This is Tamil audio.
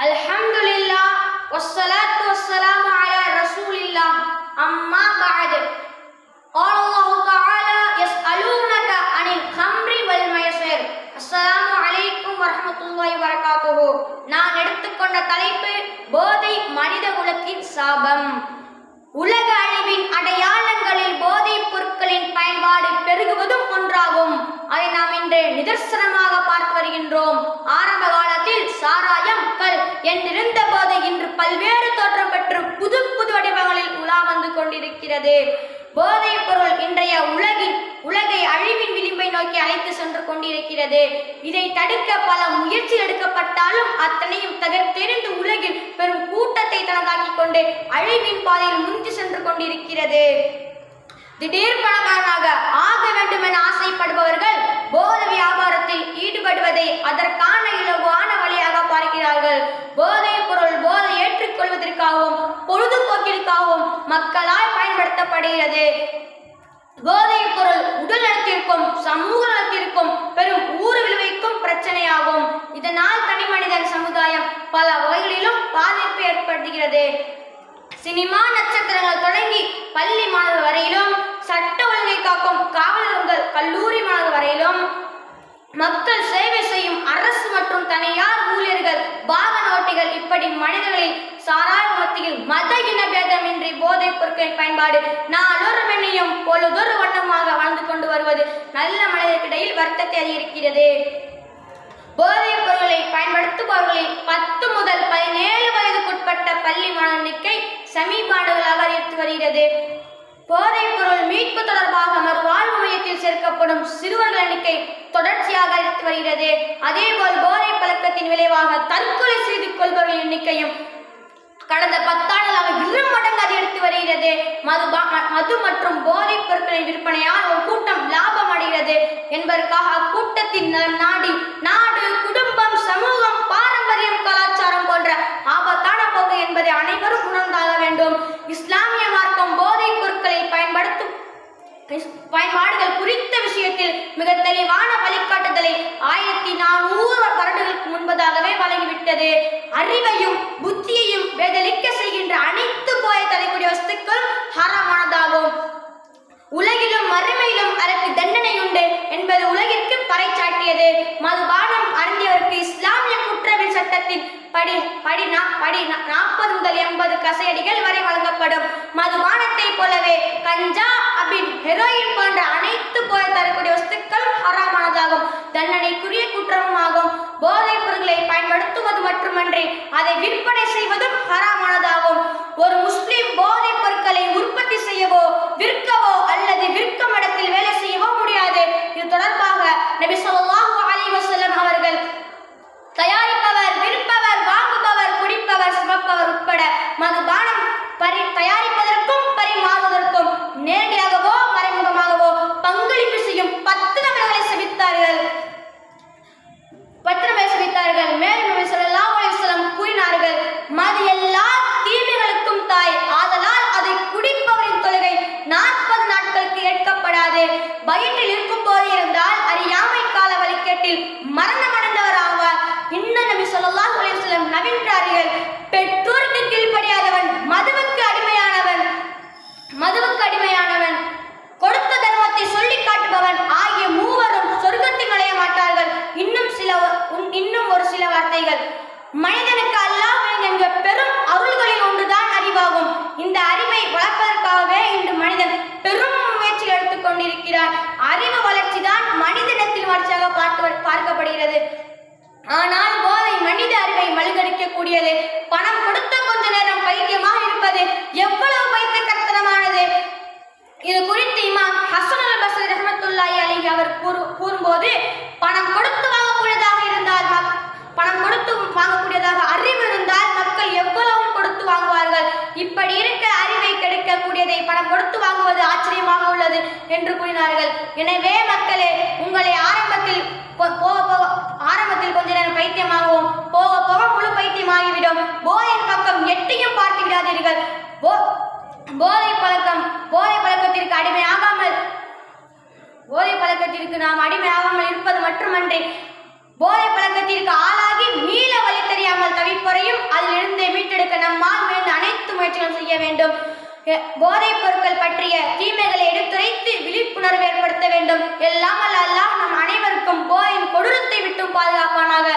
الحمد لله والصلاة والسلام على رسول الله أما بعد قال الله تعالى يسألونك عن الخمر والميسر السلام عليكم ورحمة الله وبركاته நான் எடுத்துக்கொண்ட தலைப்பு போதை மனித குலத்தின் சாபம் உலக அழிவின் அடையாளங்களில் போதைப் பொருட்களின் பயன்பாடு பெருகுவதும் ஒன்றாகும் அதை நாம் இன்று நிதர்சனமாக பார்த்து வருகின்றோம் கொண்டிருக்கிறது போதைப் பொருள் இன்றைய உலகின் உலகை அழிவின் விளிம்பை நோக்கி அழைத்து சென்று கொண்டிருக்கிறது. இதை தடுக்க பல முயற்சி எடுக்கப்பட்டாலும் அத்தனையும் தகர்த்தெறிந்து உலகில் பெரும் கூட்டத்தை தனதாக்கிக் கொண்டு அழிவின் பாதையில் முந்தி சென்று கொண்டிருக்கிறது. திடீர் பணக்காரனாக ஆக வேண்டும் என ஆசைப்படுபவர்கள் போத வியாபாரத்தில் ஈடுபடுவதை அதற்கான இலகுவான வழியாக பார்க்கிறார்கள். போதைப் பொருள் போதை ஏற்றுக்கொள்வதற்காகவும் பொழுதுபோக்கிற்காகவும் மக்களால் பயன்படுத்தப்படுகிறது போதைப் பொருள் உடல் நலத்திற்கும் சமூக நலத்திற்கும் பெரும் ஊறு விளைவிக்கும் பிரச்சனையாகும். இதனால் தனி மனிதன் சமுதாயம் பல வகைகளிலும் பாதிப்பு ஏற்படுகிறது. சினிமா நட்சத்திரங்கள் தொடங்கி பள்ளி மாணவர் வரையிலும் சட்ட ஒழுங்கை காக்கும் காவலர்கள் கல்லூரி மாணவர் வரையிலும் மக்கள் சேவை செய்யும் அரசு மற்றும் தனியார் ஊழியர்கள் வாகன ஓட்டிகள் இப்படி மனிதர்களில் சாராய பகுதியில் மத இன பேதமின்றி போதைப் பொருட்களின் பயன்பாடு நாளொரு மென்னியும் பொழுதொரு வண்ணமாக வாழ்ந்து கொண்டு வருவது நல்ல மனிதர்களிடையில் வருத்தத்தை அதிகரிக்கிறது. போதைப் பொருட்களை பயன்படுத்துபவர்களில் பத்து முதல் பதினேழு வயதுக்குட்பட்ட பள்ளி மாணவிக்கை எண்ணிக்கை சமீப ஆண்டுகளாக அதிகரித்து வருகிறது. போதைப் பொருள் மீட்பு தொடர்பாக மறுவாழ்வு மையத்தில் சேர்க்கப்படும் சிறுவர்கள் எண்ணிக்கை தொடர்ச்சியாக அதிகரித்து வருகிறது. அதேபோல் போதை பழக்கத்தின் விளைவாக தற்கொலை செய்து கொள்பவர்கள் எண்ணிக்கையும் கடந்த பத்தாண்டில் பத்தாண்டுகளாக இரு மடங்கு அதிகரித்து வருகிறது. மது மது மற்றும் போதைப் பொருட்களின் விற்பனையால் ஒரு கூட்டம் லாபம் அடைகிறது. என்பதற்காக அக்கூட்டத்தின் நாடி நாடு குடும்பம் சமூகம் பாரம்பரியம் கலாச்சாரம் போன்ற ஆபத்தான போக்கு என்பதை அனைவரும் உணர்ந்தாக வேண்டும். இஸ்லாமிய மார்க்கம் போதைப் பொருட்களை பயன்படுத்தும் பயன்பாடுகள் குறித்த விஷயத்தில் மிக தெளிவான வழிகாட்டுதலை ஆயிரத்தி நானூறு வருடங்களுக்கு முன்பதாகவே வழங்கிவிட்டது. அறிவு புத்தியையும் வேதலிக்க செய்கின்ற அனைத்து போய தரக்கூடிய வஸ்துக்களும் ஹராமானதாகும் உலகிலும் மறுமையிலும் அதற்கு தண்டனை உண்டு என்பது உலகிற்கு பறைச்சாட்டியது மதுபானம் அருந்தியவருக்கு இஸ்லாமிய குற்றவியல் சட்டத்தின் படி படி படி நாற்பது முதல் எண்பது கசையடிகள் வரை வழங்கப்படும். மதுபானத்தை போலவே கஞ்சா அபின் ஹெரோயின் போன்ற அனைத்து போய தரக்கூடிய வஸ்துக்களும் ஹராமானதாகும். தண்டனைக்குரிய குற்றமும் ஆகும். போதைப் பொருட்களை பயன்படுத்துவது மட்டுமன்றி அதை விற்பனை செய்வதும் ஹராமானதாகும். ஒரு முஸ்லிம் போதைப் பொருட்களை உற்பத்தி செய்யவோ தயாரிப்பதற்கும் பரிமாறுவதற்கும் நேரடியாகவோ மறைமுகமாகவோ பங்களிப்பு செய்யும் பத்து நபர்களை சபித்தார்கள் நபரை சபித்தார்கள் மேலும் நபி ஸல்லல்லாஹு கூறினார்கள் மது எல்லா தீமைகளுக்கும் தாய். ஆதலால் அதை குடிப்பவரின் தொழுகை நாற்பது நாட்களுக்கு ஏற்கப்படாது. வயிற்றில் இருக்கும் போது இருந்தால் அறியாமை கால வழிகேட்டில் மரணம் அடைந்தவர் ஆவார் இன்னும் நபி சொல்லலாம் அலைஹி நவின்றார்கள் பெற்றோருக்கு கீழ்ப்படியாதவன் மதுவுக்கு அடிமையானவன் மதுவுக்கு அடிமையானவன் கொடுத்த தர்மத்தை சொல்லி காட்டுபவன் ஆகிய மூவரும் சொர்க்கத்தில் நுழைய மாட்டார்கள். இன்னும் சில இன்னும் ஒரு சில வார்த்தைகள். மனிதனுக்கு அல்லாஹ் என்ற பெரும் அருள்களில் ஒன்றுதான் அறிவாகும். இந்த அறிவை வளர்ப்பதற்காகவே இன்று மனிதன் பெரும் முயற்சி எடுத்துக் கொண்டிருக்கிறான். அறிவு வளர்ச்சி தான் மனிதனத்தில் வளர்ச்சியாக பார்த்து பார்க்கப்படுகிறது. ஆனால் போதை மனித அறிவை மழுங்கடிக்கக்கூடியது பணம் கொடுத்த கொஞ்ச நேரம் பைத்தியமாக இருப்பது எவ்வளவு பைத்தியக்கத்தனமானது இது குறித்து இமாம் ஹசன் அல் பஸ்ரி ரஹ்மத்துல்லாஹி அலைஹி அவர் கூறு போது பணம் கொடுத்து வாங்கக்கூடியதாக இருந்தால் மக்- பணம் கொடுத்து வாங்கக்கூடியதாக அறிவு இருந்தால் மக்கள் எவ்வளவு கொடுத்து வாங்குவார்கள். இப்படி இருக்க அறிவை கெடுக்கக்கூடியதை பணம் கொடுத்து வாங்குவது ஆச்சரியமாக உள்ளது என்று கூறினார்கள். எனவே மக்களே உங்களை ஆரம்பத்தில் போக போக ஆரம்பத்தில் கொஞ்ச நேரம் பைத்தியமாகவும் போக போக முழு பைத்தியமாகிவிடும். போதையின் பக்கம் எட்டியும் பார்த்து விடாதீர்கள். போதை பழக்கம் போதை பழக்கத்திற்கு அடிமையாக போதை பழக்கத்திற்கு நாம் அடிமையாகாமல் இருப்பது மட்டுமன்றி போதை பழக்கத்திற்கு ஆளாகி மீள வழி தெரியாமல் தவிப்பறையும் அதிலிருந்து மீட்டெடுக்க நம்மால் முயன்ற அனைத்து முயற்சிகளும் செய்ய வேண்டும். போதைப் பொருட்கள் பற்றிய தீமைகளை எடுத்துரைத்து விழிப்புணர்வு ஏற்படுத்த வேண்டும். எல்லாமல் அல்ல நம் அனைவருக்கும் போயின் கொடூரத்தை விட்டும் பாதுகாப்பானாக.